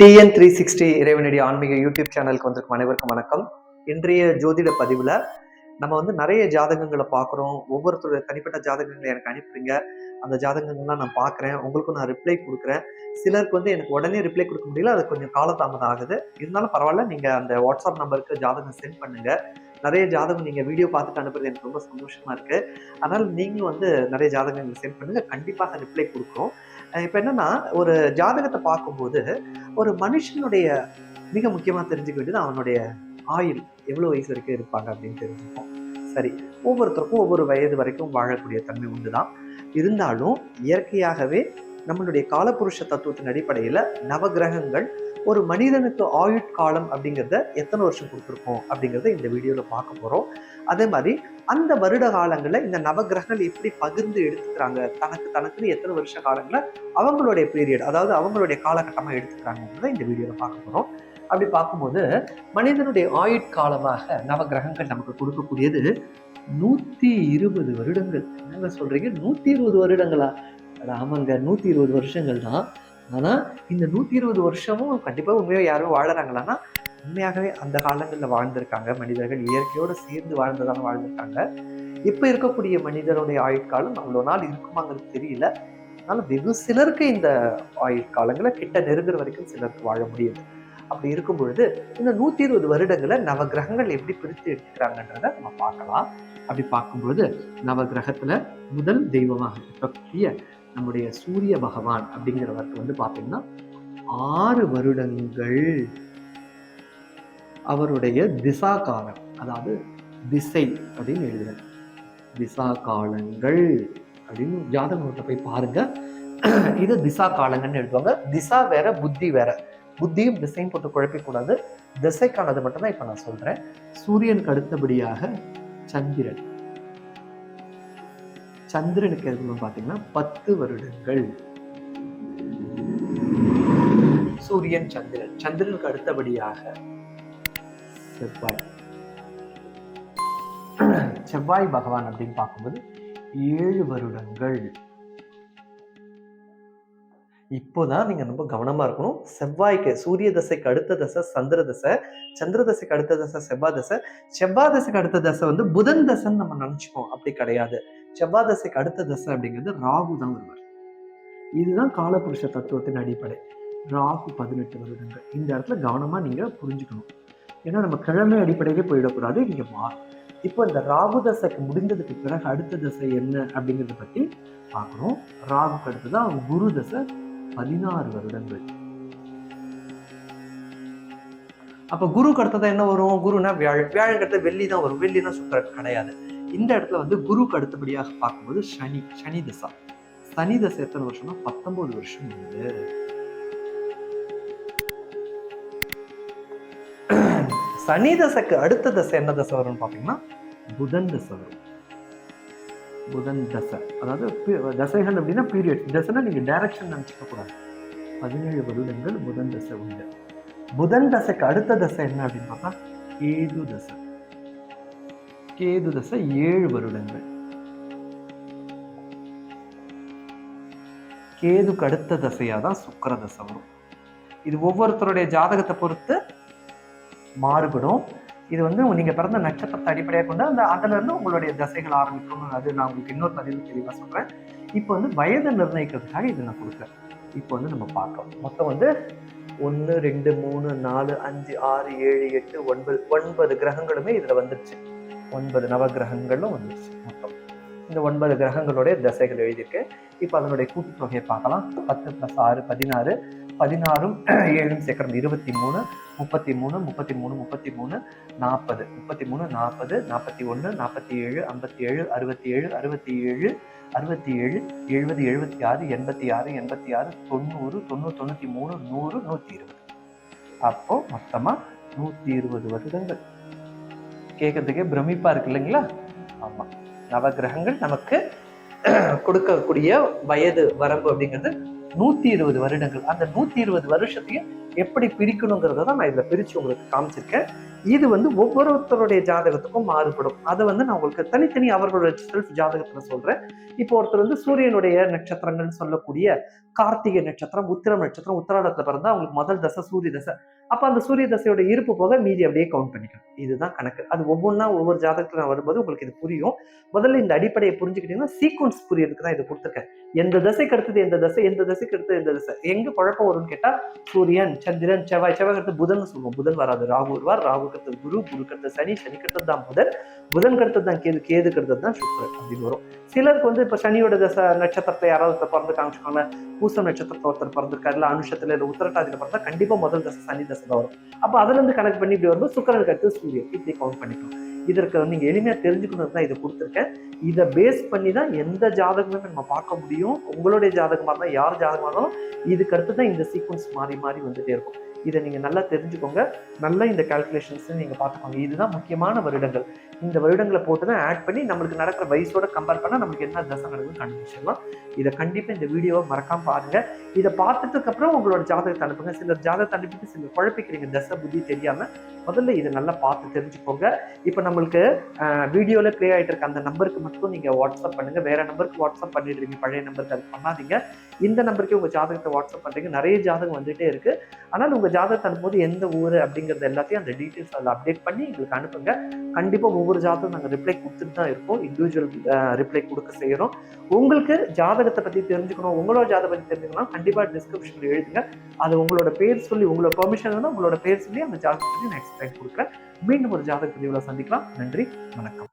TN three sixty இறைவனடி ஆன்மீக YouTube சேனலுக்கு வந்திருக்கும் அனைவருக்கும் வணக்கம். இன்றைய ஜோதிட பதிவில் நம்ம வந்து நிறைய ஜாதகங்களை பார்க்குறோம். ஒவ்வொருத்தருடைய தனிப்பட்ட ஜாதகங்களை எனக்கு அனுப்புறீங்க. அந்த ஜாதகங்கள்லாம் நான் பார்க்குறேன். உங்களுக்கும் நான் ரிப்ளை கொடுக்குறேன். சிலருக்கு வந்து எனக்கு உடனே ரிப்ளை கொடுக்க முடியல. அது கொஞ்சம் காலதாமதம் ஆகுது. இருந்தாலும் பரவாயில்ல. நீங்கள் அந்த வாட்ஸ்அப் நம்பருக்கு ஜாதகம் சென்ட் பண்ணுங்கள் நிறைய ஜாதகம் நீங்கள் வீடியோ பார்த்துட்டு அனுப்புறது எனக்கு ரொம்ப சந்தோஷமாக இருக்குது அதனால் நீங்களும் வந்து நிறைய ஜாதகங்கள் சென்ட் பண்ணுங்கள் கண்டிப்பாக ரிப்ளை கொடுக்குறோம். இப்போ என்னன்னா ஒரு ஜாதகத்தை பார்க்கும்போது ஒரு மனுஷனுடைய மிக முக்கியமாக தெரிஞ்சுக்க வேண்டியது அவனுடைய ஆயுள். எவ்வளோ வயசு வரைக்கும் இருப்பாங்க அப்படின்னு தெரிஞ்சுப்போம். சரி. ஒவ்வொருத்தருக்கும் ஒவ்வொரு வயது வரைக்கும் வாழக்கூடிய தன்மை உண்டு தான் இருந்தாலும் இயற்கையாகவே நம்மளுடைய காலப்புருஷ தத்துவத்தின் அடிப்படையில் நவகிரகங்கள் ஒரு மனிதனுக்கு ஆயுட்காலம் அப்படிங்கிறத எத்தனை வருஷம் கொடுத்துருக்கோம் அப்படிங்கிறத இந்த வீடியோவில் பார்க்க போகிறோம் அதே மாதிரி அந்த வருட காலங்களில் இந்த நவகிரகங்கள் எப்படி பகிர்ந்து எடுத்துக்கிறாங்க? தனக்கு தனக்குன்னு எத்தனை வருஷ காலங்களை அவங்களுடைய பீரியட் அதாவது அவங்களுடைய காலகட்டமாக எடுத்துக்கிறாங்கன்றதை இந்த வீடியோவில் பார்க்க போகிறோம் அப்படி பார்க்கும்போது மனிதனுடைய ஆயுட்காலமாக நவகிரகங்கள் நமக்கு கொடுக்கக்கூடியது நூற்றி இருபது வருடங்கள். என்னங்க சொல்கிறீங்க நூற்றி இருபது வருடங்களா? ஆமாங்க நூற்றி இருபது வருஷங்கள் தான். ஆனால் இந்த நூற்றி இருபது வருஷமும் கண்டிப்பாக உண்மையாக யாரும் வாழறாங்களான்னா உண்மையாகவே அந்த காலங்களில் வாழ்ந்திருக்காங்க. மனிதர்கள் இயற்கையோடு சேர்ந்து வாழ்ந்ததால வாழ்ந்திருக்காங்க. இப்போ இருக்கக்கூடிய மனிதனுடைய ஆயுட்காலம் அவ்வளோ நாள் இருக்குமாங்கிறது தெரியல. அதனால் வெகு சிலருக்கு இந்த ஆயுட்காலங்களை கிட்ட நெருங்குற வரைக்கும் சிலருக்கு வாழ முடியுது. அப்படி இருக்கும் பொழுது இந்த நூற்றி இருபது வருடங்களை நவகிரகங்கள் எப்படி பிரித்து எடுத்துக்கிறாங்கன்றத நம்ம பார்க்கலாம். அப்படி பார்க்கும்பொழுது நவகிரகத்தில் முதல் தெய்வமாக இருக்கக்கூடிய நம்முடைய சூரிய பகவான் அப்படிங்கிறவருக்கு வந்து பார்த்தீங்கன்னா ஆறு வருடங்கள் அவருடைய திசா காலம் அதாவது திசை அப்படின்னு எழுதுறேன் திசா காலங்கள் அப்படின்னு ஜாதக போய் பாருங்க. இது திசா காலங்கள்னு எழுதுவாங்க. திசா வேற புத்தி வேற. புத்தியும் திசையும் போட்டு குழப்பிக்கூடாது. திசைக்கானது மட்டும்தான் இப்போ நான் சொல்கிறேன் சூரியனுக்கு அடுத்தபடியாக சந்திரன். சந்திரனுக்கு எதுவும் பார்த்தீங்கன்னா பத்து வருடங்கள். சூரியன் சந்திரன். சந்திரனுக்கு அடுத்தபடியாக செவ்வாய். செவ்வாய் பகவான் அப்படின்னு பார்க்கும்போது ஏழு வருடங்கள். இப்போதான் நீங்க ரொம்ப கவனமா இருக்கணும். செவ்வாய்க்கு சூரிய தசைக்கு அடுத்த தசை சந்திர தசை சந்திர தசைக்கு அடுத்த தசை செவ்வாய் தசை. செவ்வாய் தசைக்கு அடுத்த தசை வந்து புதன் தசைன்னு நம்ம நினைச்சுக்கோம். அப்படி கிடையாது. செவ்வாய் தசைக்கு அடுத்த தசை அப்படிங்கிறது ராகு தான் வருவார். இதுதான் காலபுருஷ தத்துவத்தின் அடிப்படை. ராகு பதினெட்டு வருடங்கள். இந்த இடத்துல கவனமாக நீங்கள் புரிஞ்சுக்கணும். ஏன்னா நம்ம கிழமை அடிப்படையிலே போயிடக்கூடாது நீங்கள் மாறும். இப்போ இந்த ராகு தசைக்கு முடிந்ததுக்கு பிறகு அடுத்த தசை என்ன அப்படிங்கிறத பற்றி பார்க்குறோம் ராகுக்கு அடுத்ததான் குரு தசை பதினாறு வருடங்கள். அப்போ குருக்கு அடுத்தது என்ன வரும்? குருனா வியாழன். வியாழன் கடத்த வெள்ளி தான் வரும். வெள்ளினா சுக்கரன் கிடையாது. இந்த இடத்துல வந்து குருக்கு அடுத்தபடியாக பார்க்கும்போது சனி சனி தசா. சனி தசை எத்தனை வருஷம்னா பத்தொன்பது வருஷம் உண்டு சனி தசைக்கு அடுத்த தசை என்ன தசை வரும்னு பார்த்தீங்கன்னா புதன் தசை வரும். புதன் தசை. அதாவது தசைகள் அப்படின்னா பீரியட் தசைனா நீங்கள் டைரக்ஷன் நினச்சிக்க கூடாது. பதினேழு வருடங்கள் புதன் தசை உண்டு. புதன் தசைக்கு அடுத்த தசை என்ன அப்படின்னு பார்த்தா கேது தசை. கேது தசை ஏழு வருடங்கள். கேதுக்கு அடுத்த தசையாக தான் சுக்கர தசை வரும். இது ஒவ்வொருத்தருடைய ஜாதகத்தை பொறுத்து மாறுபடும். இது வந்து நீங்க பிறந்த நட்சத்திரத்தை அடிப்படையாக கொண்டு அந்த அதுல இருந்து உங்களுடைய தசைகள் ஆரம்பிக்கும். அது நான் உங்களுக்கு இன்னொரு பதிவு தெளிவாக சொல்றேன். இப்போ வந்து வயதை நிர்ணயிக்கிறதுக்காக இது நான் கொடுக்குறேன். இப்போ வந்து நம்ம பார்க்கலாம் மொத்தம் வந்து ஒன்று ரெண்டு மூணு நாலு அஞ்சு ஆறு ஏழு எட்டு ஒன்பது ஒன்பது கிரகங்களுமே இதில் வந்துருச்சு. ஒன்பது நவகிரகங்களும் வந்துருச்சு மொத்தம். இந்த ஒன்பது கிரகங்களுடைய தசைகள் எழுதியிருக்கேன் இப்போ அதனுடைய கூட்டுத்தொகையை பார்க்கலாம். பத்து ப்ளஸ் ஆறு பதினாறு. பதினாறும் ஏழும் சேர்க்கறது இருபத்தி மூணு முப்பத்தி மூணு முப்பத்தி மூணு முப்பத்தி மூணு நாற்பது. முப்பத்தி மூணு நாற்பது நாற்பத்தி ஒன்று நாற்பத்தி ஏழு ஐம்பத்தி ஏழு அறுபத்தி ஏழு அறுபத்தி ஏழு அறுபத்தி ஏழு எழுபது எழுபத்தி ஆறு எண்பத்தி ஆறு எண்பத்தி ஆறு தொண்ணூறு தொண்ணூறு தொண்ணூற்றி மூணு நூறு நூற்றி இருபது. அப்போது மொத்தமாக நூற்றி இருபது வருடங்கள். கேட்கறதுக்கே பிரமிப்பா இருக்கு இல்லைங்களா? ஆமாம் நவகிரகங்கள் நமக்கு கொடுக்கக்கூடிய வயது வரம்பு அப்படிங்கிறது நூத்தி இருபது வருடங்கள். அந்த நூத்தி இருபது வருஷத்தையும் எப்படி பிரிக்கணுங்கிறத தான் நான் இதுல பிரிச்சு உங்களுக்கு காமிச்சிருக்கேன். இது வந்து ஒவ்வொருத்தருடைய ஜாதகத்துக்கும் மாறுபடும். அதை வந்து நான் உங்களுக்கு தனித்தனி அவர்களுடைய செல்ஃப் ஜாதகத்துல சொல்றேன். இப்போ ஒருத்தர் வந்து சூரியனுடைய நட்சத்திரங்கள்னு சொல்லக்கூடிய கார்த்திகை நட்சத்திரம் உத்திரம் நட்சத்திரம் உத்திராடத்துல பிறந்தா அவங்களுக்கு முதல் தசை சூரிய தசை. அப்போ அந்த சூரிய தசையோட இருப்பு போக மீதி அப்படியே கவுண்ட் பண்ணிக்கணும். இதுதான் கணக்கு. அது ஒவ்வொன்றா ஒவ்வொரு ஜாதகத்தில் நான் வரும்போது உங்களுக்கு இது புரியும். முதல்ல இந்த அடிப்படையை புரிஞ்சுக்கிட்டீங்கன்னா சீக்வன்ஸ் புரியறதுக்கு தான் இதை கொடுத்துருக்கேன். எந்த தசை அடுத்தது எந்த தசை எந்த தசைக்கு அடுத்தது எந்த தசை? எங்க குழப்பம் வரும்னு கேட்டா சூரியன் சந்திரன் செவ்வாய் செவ்வாய் கருத்து புதன் சொல்லுவோம். புதன் வராது. ராகு வருவார். ராகு கடுத்தது குரு குரு கடுத்தது சனி சனி கடுத்தது தான் புதன். புதன் கடுத்தது தான் கேது. கேது கடுத்தது தான் சுக்கரன். அப்படின்னு வரும். சிலருக்கு வந்து இப்ப சனியோட தசை நட்சத்திரத்தை யாராவது ஒருத்தர் பிறந்து காமிச்சுக்கோங்க பூச நட்சத்திரத்தை ஒருத்தர் பிறந்திருக்காரு. இல்ல அனுஷத்துல இல்ல உத்தரட்டாதியில பிறந்தா கண்டிப்பா முதல் தசை சனி தசை தான் வரும். அப்ப அதுல இருந்து கணக்கு பண்ணி இப்படி வரும்போது சுக்கரனுக்கு அடுத்து சூரியன். இப்படி கவுண்ட் பண்ணிக்கலாம் இதற்கு வந்து நீங்க எளிமையா தெரிஞ்சுக்கணும் தான் இதை கொடுத்துருக்கேன். இதை பேஸ் பண்ணி தான் எந்த ஜாதகமுமே நம்ம பார்க்க முடியும். உங்களுடைய ஜாதகமா இருந்தால் யார் ஜாதகமாக இருந்தாலும் இதுக்கு அடுத்து தான் இந்த சீக்வன்ஸ் மாறி மாறி வந்துட்டே இருக்கும். இதை நீங்கள் நல்லா தெரிஞ்சுக்கோங்க. நல்லா இந்த கால்குலேஷன்ஸ் நீங்கள் பார்த்துக்கோங்க. இதுதான் முக்கியமான வருடங்கள். இந்த வருடங்களை போட்டு தான் ஆட் பண்ணி நம்மளுக்கு நடக்கிற வயசோட கம்பேர் பண்ணால் நம்மளுக்கு என்ன தசை நடக்குதுன்னு கண்டுபிடிச்சிடலாம். இதை கண்டிப்பாக இந்த வீடியோவை மறக்காம பாருங்க. இதை பார்த்ததுக்கப்புறம் உங்களோட ஜாதகத்தை அனுப்புங்க. சிலர் ஜாதகத்தை அனுப்பிட்டு சிலர் குழப்பிக்கிறீங்க. தசை புத்தி தெரியாமல் முதல்ல இதை நல்லா பார்த்து தெரிஞ்சுக்கோங்க. இப்போ நம்மளுக்கு வீடியோவில் ப்ளே ஆகிட்டு இருக்க அந்த நம்பருக்கு மட்டும் நீங்கள் வாட்ஸ்அப் பண்ணுங்க. வேற நம்பருக்கு வாட்ஸ்அப் பண்ணிடுறீங்க பழைய நம்பருக்கு அது பண்ணாதீங்க. இந்த நம்பருக்கே உங்கள் ஜாதகத்தை வாட்ஸ்அப் பண்ணுறீங்க நிறைய ஜாதகம் வந்துட்டே இருக்கு. ஆனால் உங்கள் ஜாதகத்தை அனுப்பும்போது எந்த ஊர் அப்படிங்கிறது எல்லாத்தையும் அந்த டீட்டெயில்ஸ் அதில் அப்டேட் பண்ணி எங்களுக்கு அனுப்புங்க. கண்டிப்பாக ஒவ்வொரு ஜாதகம் நாங்கள் ரிப்ளை கொடுத்துட்டு தான் இருப்போம். இண்டிவிஜுவல் ரிப்ளை கொடுக்க செய்கிறோம் உங்களுக்கு ஜாதகத்தை பற்றி தெரிஞ்சுக்கணும் உங்களோட ஜாதகம் பற்றி தெரிஞ்சுக்கணும் கண்டிப்பாக டிஸ்கிரிப்ஷனில் எழுதுங்க. அது உங்களோட பேர் சொல்லி உங்களோட பெர்மிஷன் வேணும் உங்களோட பேர் சொல்லி அந்த ஜாதகத்தை நான் எக்ஸ்பிளைன் கொடுக்குறேன். மீண்டும் ஒரு ஜாதக பதிவில் சந்திக்கலாம். நன்றி வணக்கம்.